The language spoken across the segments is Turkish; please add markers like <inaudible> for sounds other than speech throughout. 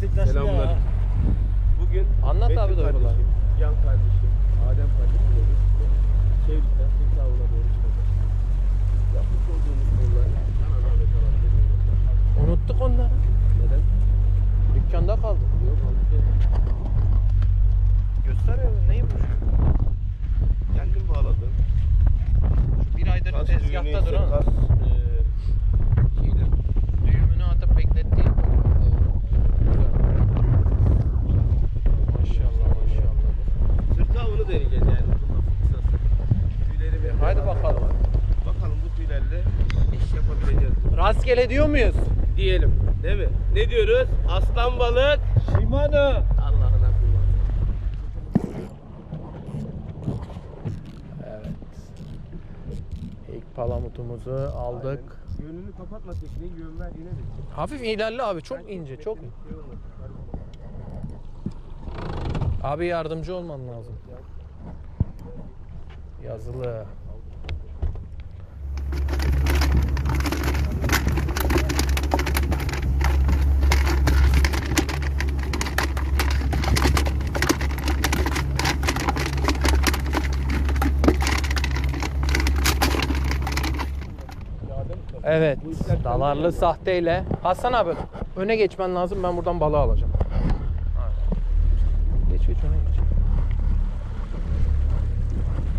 tanışabiliriz. Selamlar. Bugün Anlat Betül abi duyguları. kardeşim, Can kardeşim, Adem kardeşim Çevlik'ten Fikri Avlu'na doğru çıkacağız. Yapmış olduğumuz yollar sana zahmet demiyorum. Unuttuk onları. Neden? Dükkanda kaldı. Yok abi. Gösteriyor neymiş? Kendim bağladım. Şu bir aydır Kas tezgahta düğünü ise duran kas eee şeyle. düğümünü atıp beklettiği. Maşallah maşallah. Sırt avını deneyeceğiz yani. Bundan kısası. Tüyleri bir Haydi bakalım. Bakalım bu tüylerle iş yapabileceğiz. Rastgele diyor muyuz? Diyelim. Değil mi? Ne diyoruz? Aslan balık. Shimano. Allah'ına kurban. Evet. İlk palamutumuzu aldık. Aynen. Yönünü kapatma tekneyi yön ver yine de. Hafif ilerle abi çok ince çok. Şey. Abi yardımcı olman lazım. Yazılı. Evet, dalarlı sahteyle. Hasan abi, öne geçmen lazım. Ben buradan balığı alacağım. Geç geç öne geç.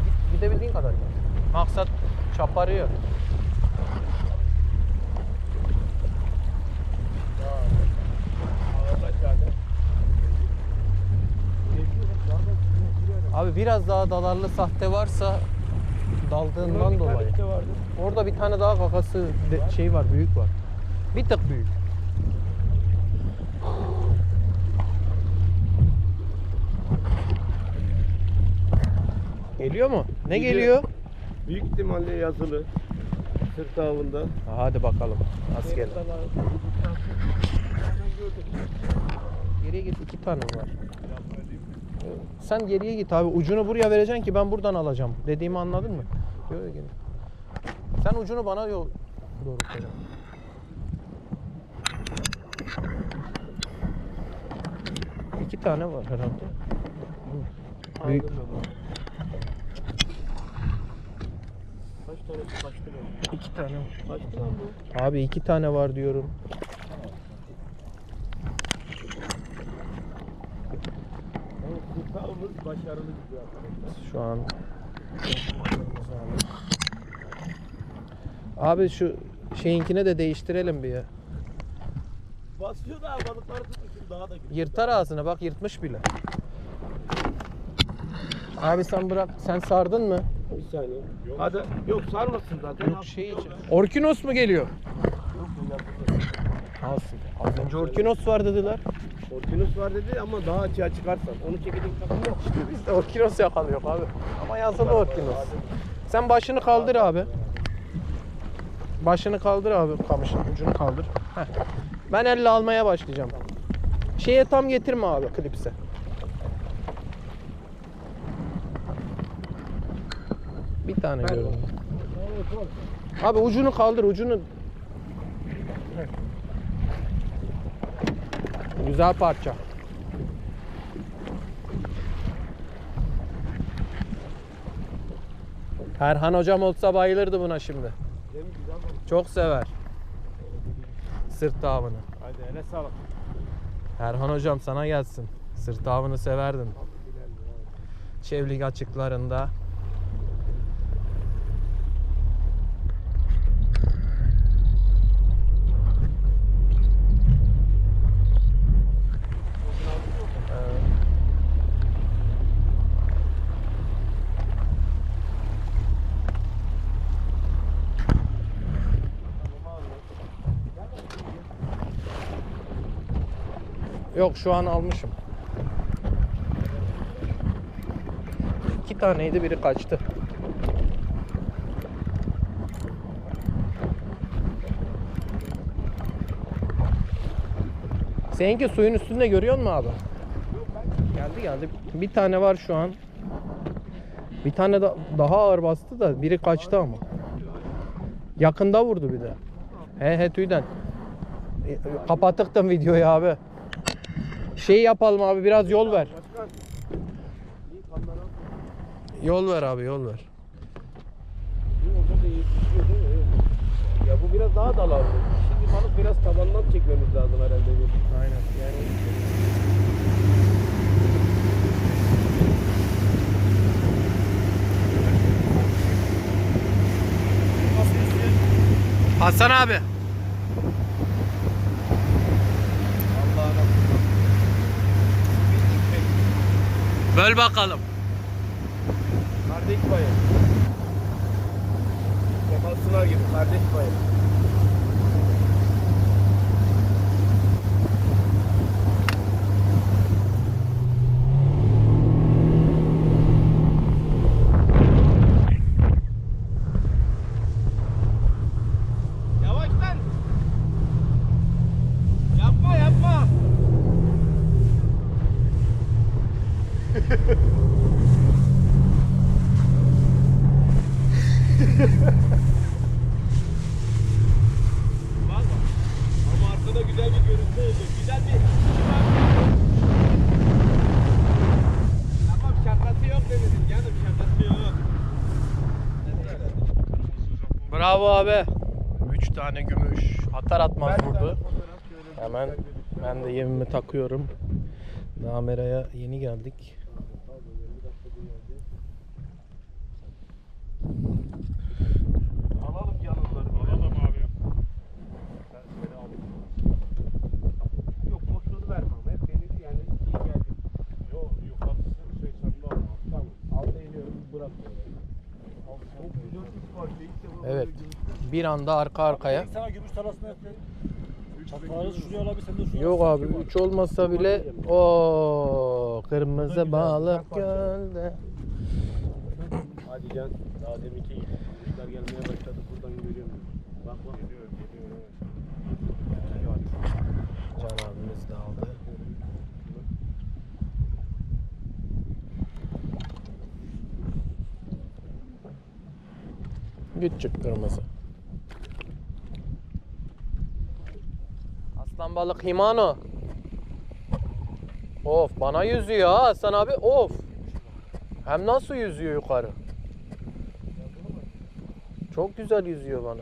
Git- Gidebildiğin kadar git. Maksat çaparıyor. Abi biraz daha dalarlı sahte varsa daldığından dolayı. Orada bir tane daha kakası de- şey var, büyük var. Bir tık büyük. Geliyor mu? Ne Geliyor. geliyor? Büyük ihtimalle yazılı. Sırt avında. Hadi bakalım. Nasıl geldi? Geriye git iki tane var. Sen geriye git abi. Ucunu buraya vereceksin ki ben buradan alacağım. Dediğimi anladın mı? Yok yok gel. Sen ucunu bana yol doğru koy. İki tane var herhalde. Büyük. Kaç tane kaçtı lan? İki tane var. Kaçtı lan bu? Abi iki tane var diyorum. Evet, başarılı gidiyor arkadaşlar. Şu an Abi şu şeyinkine de değiştirelim bir ya. Basıyor da balıkları tutmuşum daha da gidiyor. Yırtar ağzına bak yırtmış bile. Abi sen bırak. Sen sardın mı? Bir saniye. Hadi yok sarmasın zaten. Yok şey için. Orkinos mu geliyor? Yok yok. Alsın. Az önce Orkinos var dediler. Orkinus var dedi ama daha açığa çıkarsan. Onu çekecek takım yok. <laughs> Biz de Orkinos yakalıyor abi. Ama yazılı Orkinos. Sen başını kaldır abi. Başını kaldır abi kamışın ucunu kaldır. Heh. Ben elle almaya başlayacağım. Şeye tam getirme abi klipse. Bir tane ol. Abi ucunu kaldır ucunu. Güzel parça. Erhan hocam olsa bayılırdı buna şimdi. Çok sever. Sırt avını. Hadi ele sağlık. Erhan hocam sana gelsin. Sırt avını severdin. Çevlik açıklarında. Evet. Yok şu an almışım. İki taneydi biri kaçtı. Seninki suyun üstünde görüyor musun abi? Geldi geldi. Bir tane var şu an. Bir tane da daha ağır bastı da biri kaçtı ama. Yakında vurdu bir de. He he tüyden. E, Kapattık da videoyu abi. Şey yapalım abi biraz yol ver. Yol ver abi yol ver. Ya bu biraz daha dal aldı. Şimdi balık biraz tabandan çekmemiz lazım herhalde. bir. Aynen. Yani Hasan abi. Allah'ına Böl bakalım. Kardeş payı. Kemal Sunal gibi kardeş payı. Yavaş lan. Yapma yapma. Valla. Ama arkada güzel bir görüntü oldu. Güzel bir... Tamam şakası yok demedim canım şakası yok. Bravo abi. 3 tane gümüş. Atar atmaz Ben vurdu. Hemen ben de yemimi takıyorum. Damera'ya yeni geldik. Alalım canlıları. Alalım abi. Ben seni alayım. Yok boşluğunu verme ama hep beni yani iyi geldi. Yok yukarısı şey sen de alma. Tamam. Alta iniyorum bırak böyle. Çok güzel bir parça. İlk defa böyle Evet. görüntü. Bir anda arka arkaya. Sana gümüş şuraya Yok abi 3 olmasa bile o kırmızı balık gölde. Hadi can. Daha deminki. Kuşlar gelmeye başladı. Buradan görüyorum. Bak bak. Geliyor geliyor. Can abimiz de aldı. Küçük kırmızı. Aslan balık Himano. Of bana yüzüyor ha Hasan abi of. Hem nasıl yüzüyor yukarı. Çok güzel yüzüyor bana.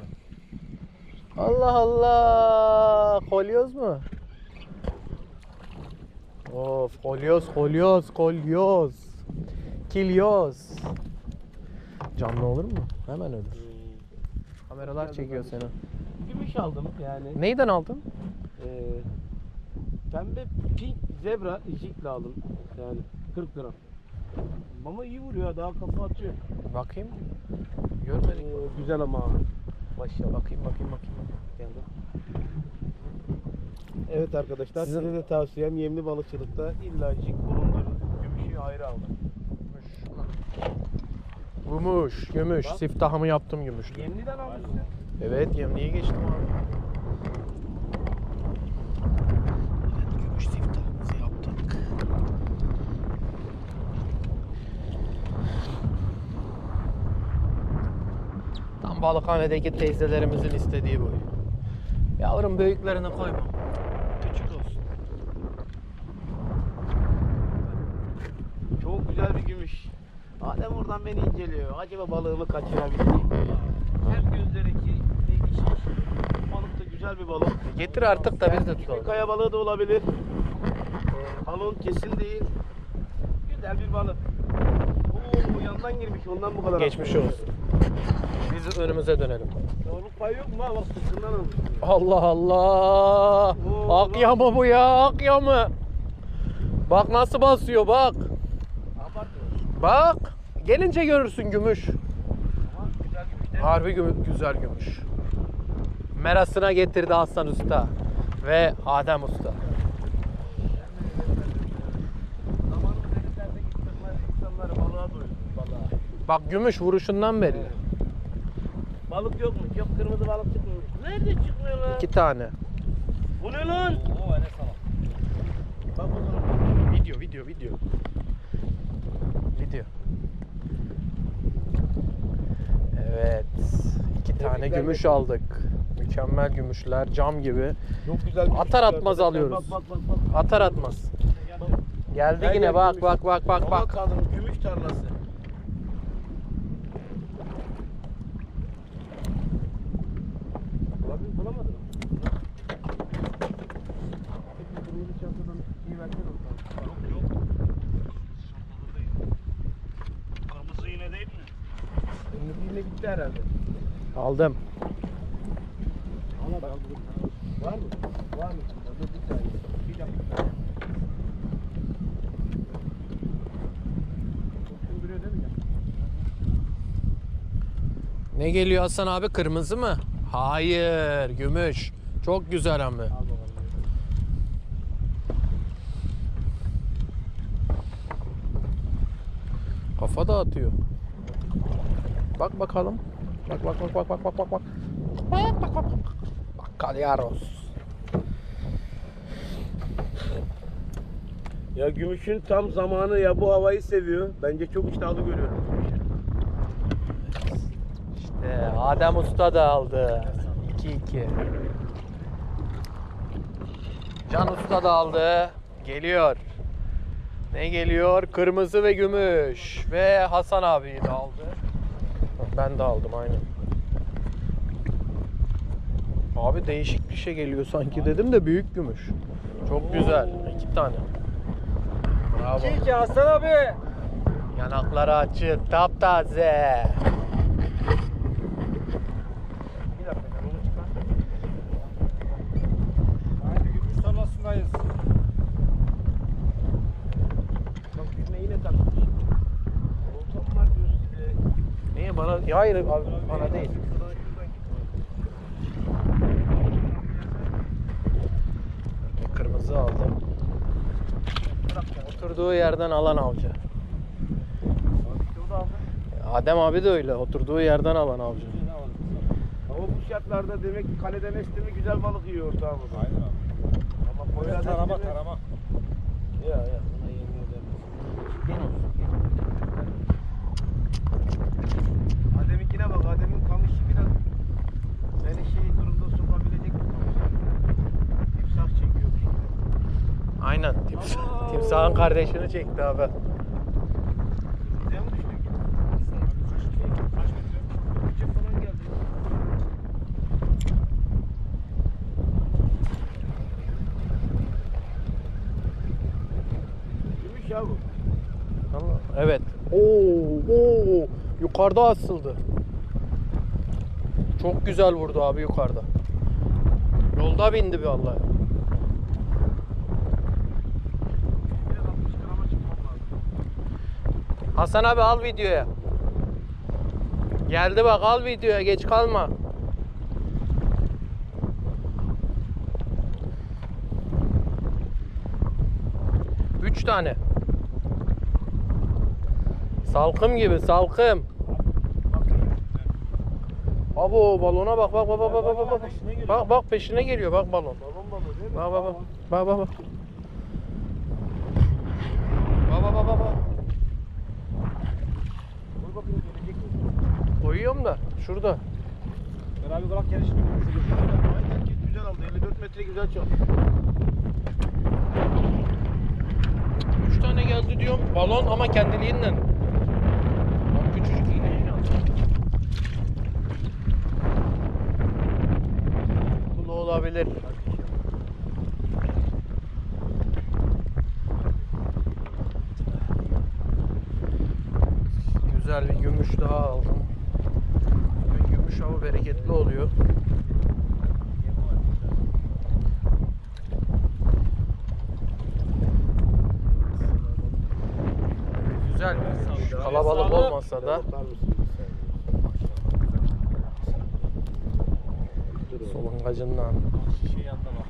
Allah Allah. Kolyoz mu? Of kolyoz kolyoz kolyoz. Kilyoz. Canlı olur mu? Hemen ölür. Kameralar çekiyor seni. Gümüş aldım yani. Neyden aldın? Ee, pembe pink zebra jikle aldım. Yani 40 gram. Ama iyi vuruyor ha, daha kafa atıyor. Bakayım. Görmedik. Ee, güzel ama. Maşallah. Bakayım bakayım bakayım. Geldi. Evet arkadaşlar size de tavsiyem yemli balıkçılıkta illa jik bulundurun. Gümüşü ayrı alın. Gümüş, gümüş. Bak. Siftahımı yaptım gümüşlü. Yemliden almışsın. Evet, yemliğe geçtim abi. Evet, gümüş siftahımızı yaptık. Tam balıkhanedeki teyzelerimizin istediği bu. Yavrum büyüklerini koyma. Küçük olsun. Çok güzel bir gümüş. Adem oradan beni inceliyor. Acaba balığımı kaçırabilir miyim? Her gözdeki değişik. Balık da güzel bir balık. Getir artık da biz de tutalım. kaya balığı da olabilir. Ee, balon kesin değil. Güzel bir balık. Oo yandan girmiş ondan bu kadar. Geçmiş olsun. Biz önümüze dönelim. Doğruluk payı yok mu ha? Bak sırtından almış. Allah Allah. Oo, Akya mı bu ya? Akya mı? Bak nasıl basıyor bak. Bak. Gelince görürsün gümüş. Ama güzel gümüş değil mi? Harbi gümüş, güzel gümüş. Merasına getirdi Hasan Usta ve Adem Usta. Bak gümüş vuruşundan belli. Balık yok mu? Yok kırmızı balık çıkmıyor. Nerede çıkmıyor lan? İki tane. Bu ne lan? Oo ne salak. Bak zaman. Video, video, video. Video. Evet. iki tane Tebrikler gümüş olsun. aldık. Mükemmel gümüşler, cam gibi. Çok güzel. bir Atar kuş atmaz alıyoruz. Bak bak bak. bak. Atar atmaz. Geldi Gel, yine bak gümüş. bak bak bak Aman bak. tanrım gümüş tarlası. Bulabildin bulamadın mı? Peki kırmızı çantadan iyi versene o zaman. Yok yok. Çantada değil. Kırmızı iğne değil mi? Kırmızı yine gitti herhalde. Aldım. Al abi al bunu. Var mı? Var mı? Dur bir saniye. Bir dakika. Ne geliyor Hasan abi? Kırmızı mı? Hayır, gümüş. Çok güzel ama. Kafa dağıtıyor. Bak bakalım. Bak bak bak bak bak bak bak bak. Bak bak bak bak. Bak Kalyaros. Ya gümüşün tam zamanı ya bu havayı seviyor. Bence çok iştahlı görüyorum. İşte Adem Usta da aldı. 2-2. Can Usta da aldı. Geliyor. Ne geliyor? Kırmızı ve gümüş. Ve Hasan abi de aldı. Ben de aldım aynen. Abi değişik bir şey geliyor sanki dedim de büyük gümüş. Çok güzel. İki tane. Bravo. İki Hasan abi. Yanakları açık, taptaze. Bir dakika sen onu çıkar. Aynı gümüş tarlasındayız. Bak birine yine takmış. Oltam var diyorsun size. Niye bana? Ya hayır abi, bana değil. Kırmızı aldım. Oturduğu yerden alan avcı. Bak işte o da aldı. Adem abi de öyle. Oturduğu yerden alan avcı. Ama bu şartlarda demek ki kaleden esti mi güzel balık yiyor ortağımız. Aynen abi. Ama koyla Tarama tarama. Ya ya buna yemin ederim. Gel olsun. Adem'inkine bak Adem'in kamışı biraz beni şey durumda sokabilecek bir kamış. Timsah çekiyormuş gibi. Aynen. Timsah, timsahın kardeşini çekti abi. Bize mi düştük? Kaç metre? Küçük falan geldi. Gümüş ya bu. Allah. Evet. Oo, oo. Yukarıda asıldı. Çok güzel vurdu abi yukarıda. Yolda bindi bir vallahi. Biraz 60 grama çıkmam lazım. Hasan abi al videoya. Geldi bak al videoya geç kalma. Üç tane. Salkım gibi salkım. Abo balona bak bak bak bak bak bak bak. Bak bak peşine geliyor bak balon. Balon balığı değil mi? Bak bak bak. Bak bak bak. Bak bak bak. Dur bakayım gelecek mi? Koyuyorum da şurada. Ben abi bırak gelişimi. Aynen ki güzel aldı. 54 metre güzel çaldı. Üç tane geldi diyorum. Balon ama kendiliğinden. Bak küçücük iğneyi aldı. Kulu olabilir. Güzel bir gümüş daha aldım. Bugün gümüş avı bereketli oluyor. Güzel bir gümüş. Kalabalık olmasa da solungacından. Şey bak.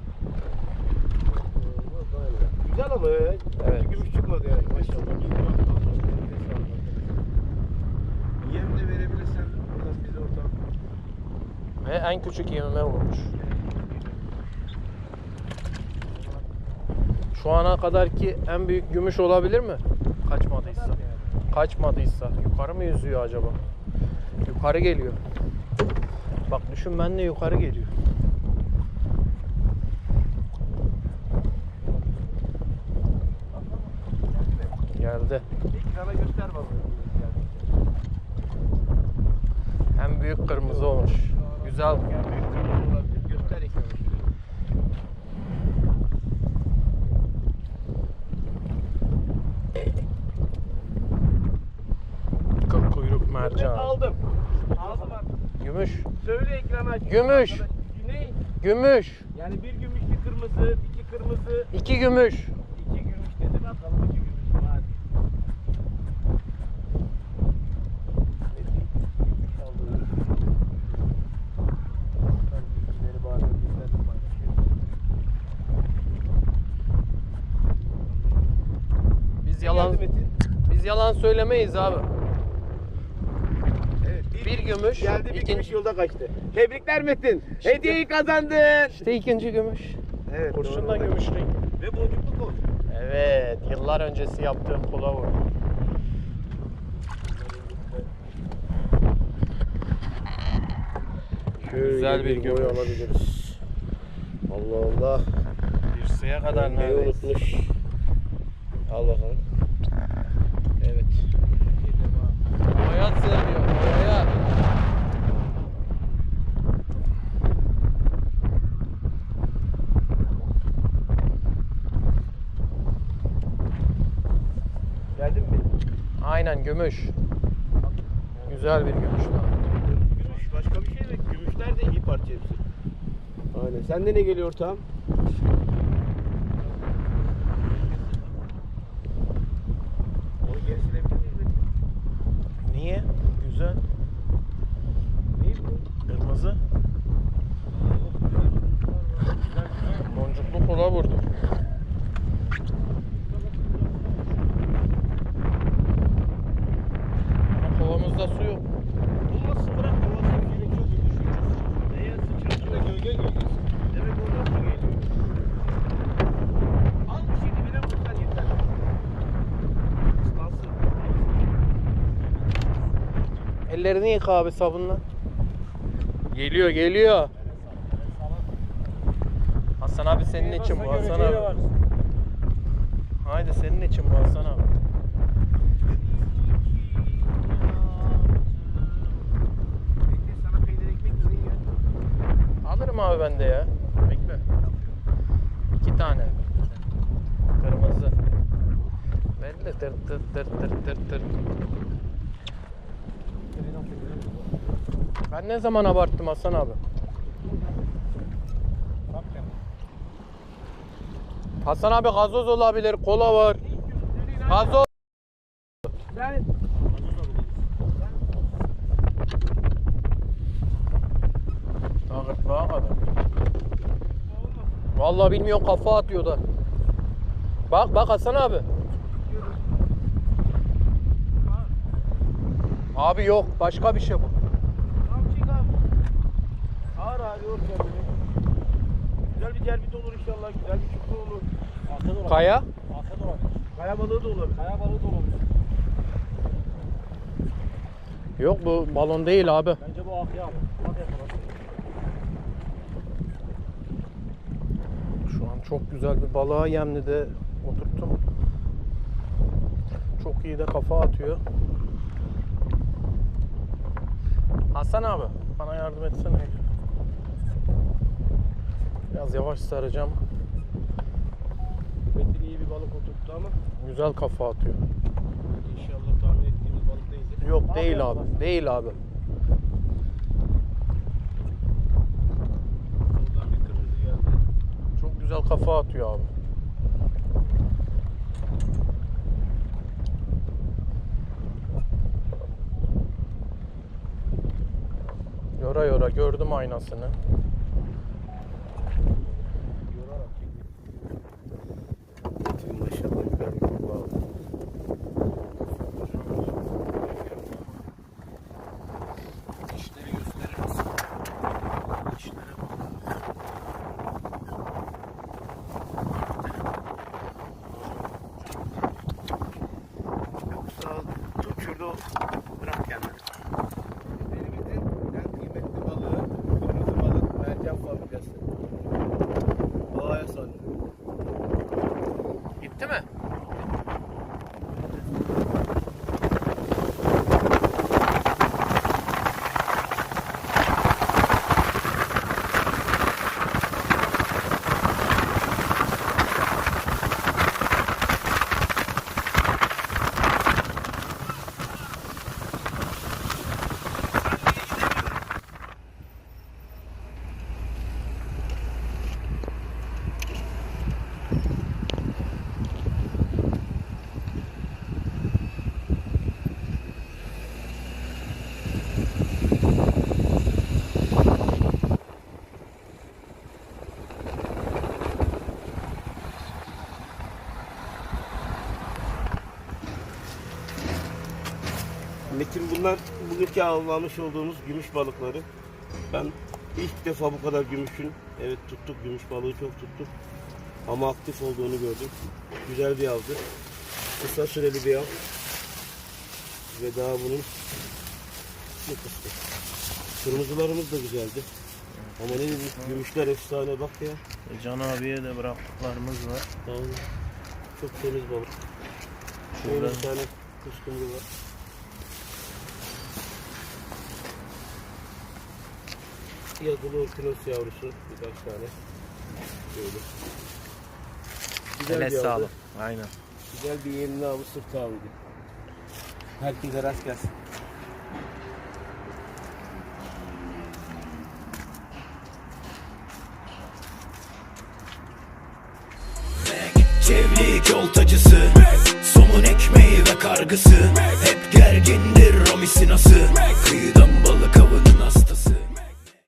Güzel ama ya. Evet. Gümüş çıkmadı yani maşallah. Yem de verebilirsen buradan bize ortam. Ve en küçük yemime vurmuş. Şu ana kadarki en büyük gümüş olabilir mi? Kaçmadıysa. Kaçmadıysa. Yukarı mı yüzüyor acaba? Yukarı geliyor. Bak düşün benle yukarı geliyor. Geldi. Ekrana göster balığı. Hem büyük kırmızı olmuş. Güzel. Göster ekrana. Mercan. Aldım. Aldım artık. Gümüş. Söyle ekrana aç. Gümüş. Ne? Gümüş. Yani bir gümüş, bir kırmızı, iki kırmızı, İki gümüş. iki gümüş dedin. Atalım iki gümüş. Hadi. Bizlerle paylaşıyorum. Biz yalan biz yalan söylemeyiz abi. Bir gümüş, Geldi bir ikinci- gümüş yolda kaçtı. Tebrikler Metin. Hediyeyi kazandın. İşte ikinci gümüş. Evet. Kurşun da doğru. gümüş rengi. Ve boncuklu kol. Evet, yıllar öncesi yaptığım kula vurdu. Güzel bir gümüş. alabiliriz. Allah Allah. Dirseğe kadar Neyi unutmuş. Al bakalım. Aynen gümüş. Güzel bir gümüş var. Gümüş başka bir şey mi? Gümüşler de iyi parça hepsi. Aynen. Sende ne geliyor ortağım? Onu geri silebilir miyiz Metin? Niye? Güzel. Neyi bu? Kırmızı. Boncuklu kula vurdu. Kovamızda su yok. Olmasın bırak olmasın. Gerek yok. Neye sıçratın da gölge gölgesi. Demek oradan su geliyor. Al şimdi bile vursan yeter. Islansın. Ellerini yıka abi sabunla. Geliyor geliyor. Hasan abi senin için bu Hasan abi. Haydi senin için bu Hasan abi. Metin sana peynir ekmek mi ya? Alırım abi ben de ya. Bekle. İki tane. Kırmızı. Belli tır tır tır tır tır tır. Ben ne zaman abarttım Hasan abi? Hasan abi gazoz olabilir, kola var. Gazoz. Daha gırtlağa kadar. Vallahi bilmiyorum kafa atıyor da. Bak bak Hasan abi. Abi yok başka bir şey bu. Tamam çık abi. Ağır ağır yor kendini. Güzel bir cerbit olur inşallah. Güzel bir çukur olur. Arka da olabilir. Kaya. Arka da olabilir. Kaya balığı da olabilir. Kaya balığı da olabilir. Yok bu balon değil abi. Bence bu akya abi. Hadi. Şu an çok güzel bir balığa Yemli'de oturttum. Çok iyi de kafa atıyor. Hasan abi bana yardım etsene. Biraz yavaş saracağım. Metin iyi bir balık oturttu ama Güzel kafa atıyor. inşallah tahmin ettiğimiz balık değildir. Yok değil abi. Değil abi. Oradan bir kırmızı geldi. Çok güzel kafa atıyor abi. Yora yora gördüm aynasını. Yoksa tut şurada bırak kendini. Elimizin en kıymetli balığı Bunlar bugünkü avlamış olduğumuz gümüş balıkları. Ben ilk defa bu kadar gümüşün, evet tuttuk gümüş balığı çok tuttuk. Ama aktif olduğunu gördüm. Güzel bir avdı. Kısa süreli bir av. Ve daha bunun bu kısmı. Kırmızılarımız da güzeldi. Ama ne dedik gümüşler efsane bak ya. E, Can abiye de bıraktıklarımız var. Tamam. Çok temiz balık. Şöyle bir tane kuskumru var. Yazılı orkinos yavrusu birkaç tane. Böyle. Güzel Eline bir avdı. sağlık. Aynen. Güzel bir yemli avı sırt avıydı. Herkese rast gelsin.